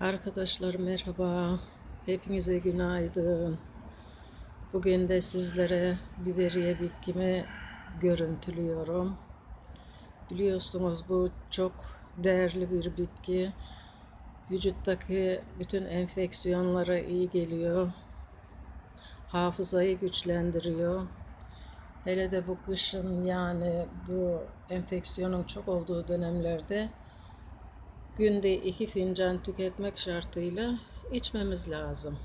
Arkadaşlar merhaba. Hepinize günaydın. Bugün de sizlere biberiye bitkimi görüntülüyorum. Biliyorsunuz bu çok değerli bir bitki. Vücuttaki bütün enfeksiyonlara iyi geliyor. Hafızayı güçlendiriyor. Hele de bu kışın yani bu enfeksiyonun çok olduğu dönemlerde günde iki fincan tüketmek şartıyla içmemiz lazım.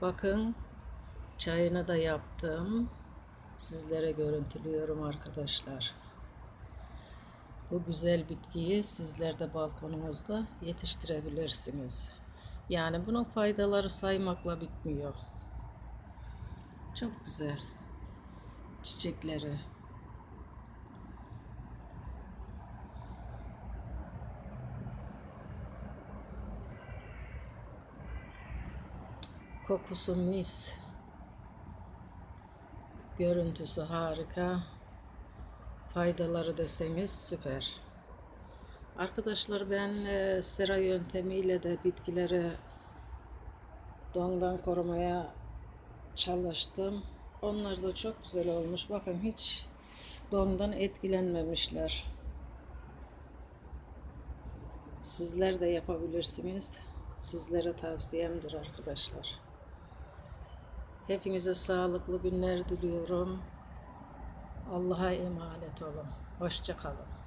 Bakın çayını da yaptım. Sizlere görüntülüyorum arkadaşlar. Bu güzel bitkiyi sizler de balkonunuzda yetiştirebilirsiniz. Yani bunun faydaları saymakla bitmiyor. Çok güzel. Çiçekleri. Kokusu mis. Görüntüsü harika. Faydaları deseniz süper. Arkadaşlar ben e, sera yöntemiyle de bitkileri dondan korumaya çalıştım. Onlar da çok güzel olmuş. Bakın hiç dondan etkilenmemişler. Sizler de yapabilirsiniz. Sizlere tavsiyemdir arkadaşlar. Hepinize sağlıklı günler diliyorum. Allah'a emanet olun. Hoşça kalın.